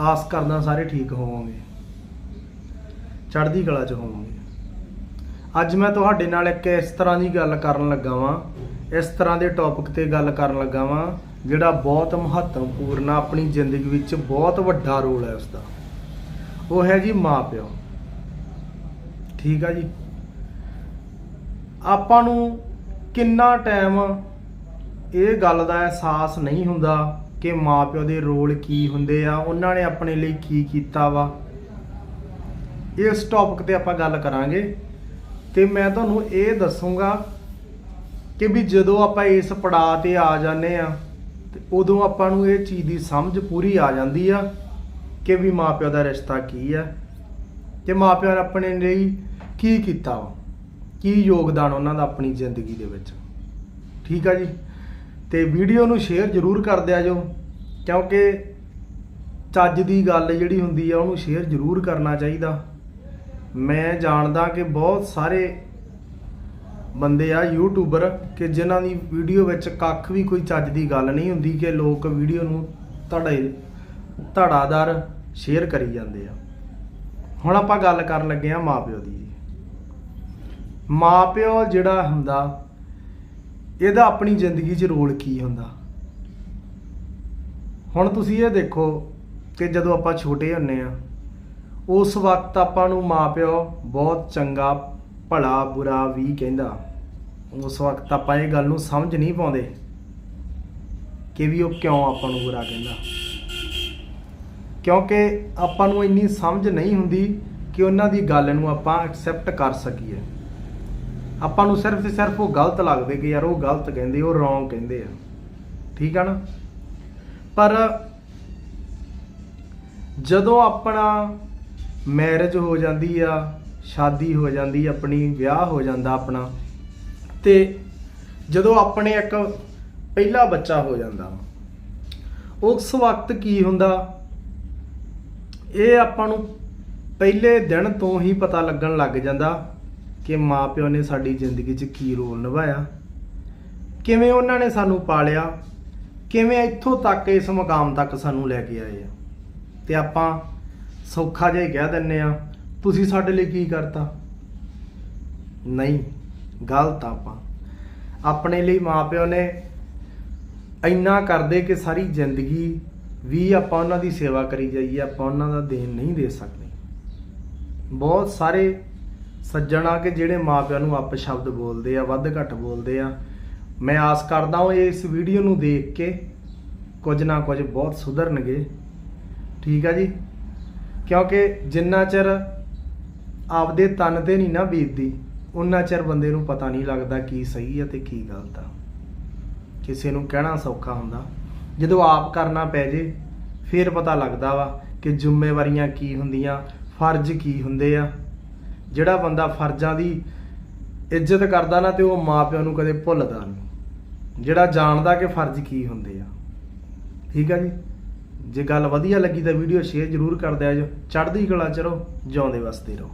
ਆਸ ਕਰਦਾ ਸਾਰੇ ਠੀਕ ਹੋਵੋਗੇ। ਚੜ੍ਹਦੀ ਕਲਾ ਚ ਹੋਵੋਗੇ। ਅੱਜ ਮੈਂ ਤੁਹਾਡੇ ਨਾਲ ਇੱਕ ਇਸ ਤਰ੍ਹਾਂ ਦੀ ਗੱਲ ਕਰਨ ਲੱਗਾ ਵਾਂ, ਇਸ ਤਰ੍ਹਾਂ ਦੇ ਟੌਪਿਕ ਤੇ ਗੱਲ ਕਰਨ ਲੱਗਾ ਵਾਂ, ਜਿਹੜਾ ਬਹੁਤ ਮਹੱਤਵਪੂਰਨ ਆ, ਆਪਣੀ ਜ਼ਿੰਦਗੀ ਵਿੱਚ ਬਹੁਤ ਵੱਡਾ ਰੋਲ ਹੈ ਉਸਦਾ। ਉਹ ਹੈ ਜੀ ਮਾਪਿਓ ਠੀਕ ਆ ਜੀ? ਆਪਾਂ ਨੂੰ ਕਿੰਨਾ ਟਾਈਮ ਇਹ ਗੱਲ ਦਾ ਅਹਿਸਾਸ ਨਹੀਂ ਹੁੰਦਾ ਕਿ ਮਾਪਿਓ ਦੇ ਰੋਲ ਕੀ ਹੁੰਦੇ ਆ, ਉਹਨਾਂ ਨੇ ਆਪਣੇ ਲਈ ਕੀ ਕੀਤਾ ਵਾ। ਇਸ ਟੌਪਿਕ ਤੇ ਆਪਾਂ ਗੱਲ ਕਰਾਂਗੇ ਤੇ ਮੈਂ ਤੁਹਾਨੂੰ ਇਹ ਦੱਸੂਗਾ ਕਿ ਵੀ ਜਦੋਂ ਆਪਾਂ ਇਸ ਪੜਾਅ ਤੇ ਆ ਜਾਂਦੇ ਆ, ਤੇ ਉਦੋਂ ਆਪਾਂ ਨੂੰ ਇਹ ਚੀਜ਼ ਦੀ ਸਮਝ ਪੂਰੀ ਆ ਜਾਂਦੀ ਆ ਕਿ ਵੀ ਮਾਪਿਓ ਦਾ ਰਿਸ਼ਤਾ ਕੀ ਆ, ਤੇ ਮਾਪਿਆਂ ਨੇ ਆਪਣੇ ਲਈ ਕੀ ਕੀਤਾ ਵਾ, ਕੀ ਯੋਗਦਾਨ ਉਹਨਾਂ ਦਾ ਆਪਣੀ ਜ਼ਿੰਦਗੀ ਦੇ ਵਿੱਚ। ਠੀਕ ਆ ਜੀ? ਤੇ ਵੀਡੀਓ ਨੂੰ ਸ਼ੇਅਰ ਜ਼ਰੂਰ ਕਰ ਦਿਆ ਜੋ, ਕਿਉਂਕਿ ਚੱਜ ਦੀ ਗੱਲ ਜਿਹੜੀ ਹੁੰਦੀ ਆ, ਉਹਨੂੰ ਸ਼ੇਅਰ ਜ਼ਰੂਰ ਕਰਨਾ ਚਾਹੀਦਾ। ਮੈਂ ਜਾਣਦਾ ਕਿ ਬਹੁਤ ਸਾਰੇ ਬੰਦੇ ਆ ਯੂਟਿਊਬਰ ਕਿ ਜਿਨ੍ਹਾਂ ਦੀ ਵੀਡੀਓ ਵਿੱਚ ਕੱਖ ਵੀ ਕੋਈ ਚੱਜ ਦੀ ਗੱਲ ਨਹੀਂ ਹੁੰਦੀ, ਕਿ ਲੋਕ ਵੀਡੀਓ ਨੂੰ ਧੜੇ ਧੜਾਦਾਰ ਸ਼ੇਅਰ ਕਰੀ ਜਾਂਦੇ ਆ। ਹੁਣ ਆਪਾਂ ਗੱਲ ਕਰਨ ਲੱਗੇ ਆ ਮਾਪਿਓ ਦੀ। ਮਾਪਿਓ ਜਿਹੜਾ ਹੁੰਦਾ ਇਹਦਾ ਆਪਣੀ ਜ਼ਿੰਦਗੀ 'ਚ ਰੋਲ ਕੀ ਹੁੰਦਾ? ਹੁਣ ਤੁਸੀਂ ਇਹ ਦੇਖੋ ਕਿ ਜਦੋਂ ਆਪਾਂ ਛੋਟੇ ਹੁੰਨੇ ਆ, ਉਸ ਵਕਤ ਆਪਾਂ ਨੂੰ ਮਾਪਿਓ ਬਹੁਤ ਚੰਗਾ, ਭਲਾ, ਬੁਰਾ ਵੀ ਕਹਿੰਦਾ। ਉਸ ਵਕਤ ਆਪਾਂ ਇਹ ਗੱਲ ਨੂੰ ਸਮਝ ਨਹੀਂ ਪਾਉਂਦੇ ਕਿ ਵੀ ਉਹ ਕਿਉਂ ਆਪਾਂ ਨੂੰ ਬੁਰਾ ਕਹਿੰਦਾ। ਕਿਉਂਕਿ ਆਪਾਂ ਨੂੰ ਇੰਨੀ ਸਮਝ ਨਹੀਂ ਹੁੰਦੀ ਕਿ ਉਹਨਾਂ ਦੀ ਗੱਲ ਨੂੰ ਆਪਾਂ ਐਕਸੈਪਟ ਕਰ ਸਕੀਏ। ਆਪਾਂ ਨੂੰ ਸਿਰਫ ਤੇ ਸਿਰਫ ਉਹ ਗਲਤ ਲੱਗਦੇ ਕਿ ਯਾਰ ਉਹ ਗਲਤ ਕਹਿੰਦੇ, ਉਹ ਰੋਂਗ ਕਹਿੰਦੇ ਆ। ਠੀਕ ਆ ਨਾ? ਪਰ ਜਦੋਂ ਆਪਣਾ ਮੈਰਿਜ ਹੋ ਜਾਂਦੀ ਆ, ਸ਼ਾਦੀ ਹੋ ਜਾਂਦੀ, ਆਪਣੀ ਵਿਆਹ ਹੋ ਜਾਂਦਾ ਆਪਣਾ, ਤੇ ਜਦੋਂ ਆਪਣੇ ਇੱਕ ਪਹਿਲਾ ਬੱਚਾ ਹੋ ਜਾਂਦਾ, ਉਸ ਵਕਤ ਕੀ ਹੁੰਦਾ? ਇਹ ਆਪਾਂ ਨੂੰ ਪਹਿਲੇ ਦਿਨ ਤੋਂ ਹੀ ਪਤਾ ਲੱਗਣ ਲੱਗ ਜਾਂਦਾ ਕਿ ਮਾਪਿਓ ਨੇ ਸਾਡੀ ਜ਼ਿੰਦਗੀ 'ਚ ਕੀ ਰੋਲ ਨਿਭਾਇਆ? ਕਿਵੇਂ ਉਹਨਾਂ ਨੇ ਸਾਨੂੰ ਪਾਲਿਆ? ਕਿਵੇਂ ਇੱਥੋਂ ਤੱਕ ਇਸ ਮੁਕਾਮ ਤੱਕ ਸਾਨੂੰ ਲੈ ਕੇ ਆਏ ਆ? ਤੇ ਆਪਾਂ ਸੌਖਾ ਜਿਹਾ ਹੀ ਕਹਿ ਦਿੰਨੇ ਆ ਤੁਸੀਂ ਸਾਡੇ ਲਈ ਕੀ ਕਰਤਾ? ਨਹੀਂ, ਗਲਤ ਆਪਾਂ। ਆਪਣੇ ਲਈ ਮਾਪਿਓ ਨੇ ਇੰਨਾ ਕਰਦੇ ਕਿ ਸਾਰੀ ਜ਼ਿੰਦਗੀ ਵੀ ਆਪਾਂ ਉਹਨਾਂ ਦੀ ਸੇਵਾ ਕਰੀ ਜਾਈਏ, ਆਪਾਂ ਉਹਨਾਂ ਦਾ ਦੇਣ ਨਹੀਂ ਦੇ ਸਕਦੇ। ਬਹੁਤ ਸਾਰੇ ਸੱਜਣ ਆ ਕਿ ਜਿਹੜੇ ਮਾਪਿਆਂ ਨੂੰ ਅੱਪ ਸ਼ਬਦ ਬੋਲਦੇ ਆ, ਵੱਧ ਘੱਟ ਬੋਲਦੇ ਆ, ਮੈਂ ਆਸ ਕਰਦਾ ਹਾਂ ਇਸ ਵੀਡੀਓ ਨੂੰ ਦੇਖ ਕੇ ਕੁਝ ਨਾ ਕੁਝ ਬਹੁਤ ਸੁਧਰਨਗੇ। ਠੀਕ ਆ ਜੀ? ਕਿਉਂਕਿ ਜਿੰਨਾ ਚਿਰ ਆਪਦੇ ਤਨ ਤੇ ਨਹੀਂ ਨਾ ਬੀਤਦੀ, ਉਨਾ ਚਿਰ ਬੰਦੇ ਨੂੰ ਪਤਾ ਨਹੀਂ ਲੱਗਦਾ ਕੀ ਸਹੀ ਹੈ ਤੇ ਕੀ ਗਲਤ ਆ। ਕਿਸੇ ਨੂੰ ਕਹਿਣਾ ਸੌਖਾ ਹੁੰਦਾ। ਜਦੋਂ ਆਪ ਕਰਨਾ ਪੈ ਜੇ, ਫਿਰ ਪਤਾ ਲੱਗਦਾ ਵਾ ਕਿ ਜ਼ਿੰਮੇਵਾਰੀਆਂ ਕੀ ਹੁੰਦੀਆਂ, ਫਰਜ਼ ਕੀ ਹੁੰਦੇ ਆ। ਜਿਹੜਾ ਬੰਦਾ ਫਰਜ਼ਾਂ ਦੀ ਇੱਜ਼ਤ ਕਰਦਾ ਨਾ ਤੇ ਉਹ ਮਾਪਿਆਂ ਨੂੰ ਕਦੇ ਭੁੱਲਦਾ ਨਹੀਂ। ਜਿਹੜਾ ਜਾਣਦਾ ਕਿ ਫਰਜ਼ ਕੀ ਹੁੰਦੇ ਆ। ਠੀਕ ਆ ਜੀ? ਜੇ ਗੱਲ ਵਧੀਆ ਲੱਗੀ ਤਾਂ ਵੀਡੀਓ ਸ਼ੇਅਰ ਜ਼ਰੂਰ ਕਰ ਦਿਆ ਜੋ। ਚੜ੍ਹਦੀ ਕਲਾ ਚ ਜਿਉਂਦੇ ਵਸਦੇ ਰਹੋ।